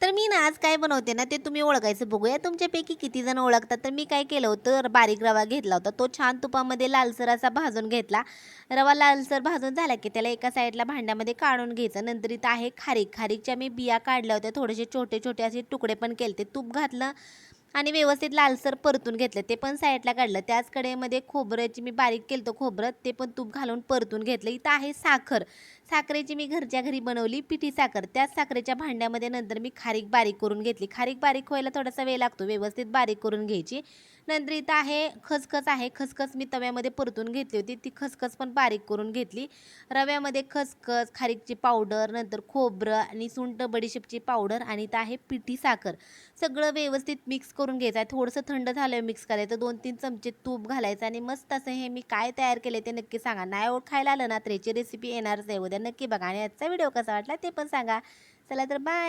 तर मी ना आज काय बनवते ना ते तुम्ही ओळखायचं बघूया. तुमच्यापैकी किती जण ओळखतात. तर मी काय केलं होतं बारीक रवा घेतला होता. तो छान तुपामध्ये लालसर असा भाजून घेतला. रवा लालसर भाजून झाला की त्याला एका साईडला भांड्यामध्ये काढून घ्यायचं. नंतर इथं आहे खारीक. खारीकच्या मी बिया काढल्या होत्या. थोडेसे छोटे छोटे असे तुकडे पण केले ते तूप घातलं. आणि व्यवस्थित लालसर परतून घेतलं. ते पण साईडला काढलं. त्याच कडेमध्ये खोबऱ्याची मी बारीक केलं होतं खोबरं. ते पण तूप घालून परतून घेतलं. इथं आहे साखर. साखरेची मी घरच्या घरी बनवली पिठी साखर. त्याच साखरेच्या भांड्यामध्ये नंतर मी खारीक बारीक करून घेतली. खारीक बारीक व्हायला थोडासा वेळ लागतो. व्यवस्थित बारीक करून घ्यायची. नंतर इथं आहे खसखस आहे. खसखस मी तव्यामध्ये परतून घेतली होती. ती खसखस पण बारीक करून घेतली. रव्यामध्ये खसखस खारीकची पावडर नंतर खोबरं आणि सुंठ बडीशेपची पावडर आणि इथं आहे पिठी साखर. सगळं व्यवस्थित मिक्स करून घ्यायचं आहे. थोडंसं थंड झालं मिक्स करायचं. दोन तीन चमचे तूप घालायचं आणि मस्त असं हे मी काय तयार केले ते नक्की सांगा. नाही ओळखायला आलं ना त्रेची रेसिपी येणारच आहे. उद्या नक्की बघा. आणि आजचा व्हिडिओ कसा वाटला ते पण सांगा. चला तर बाय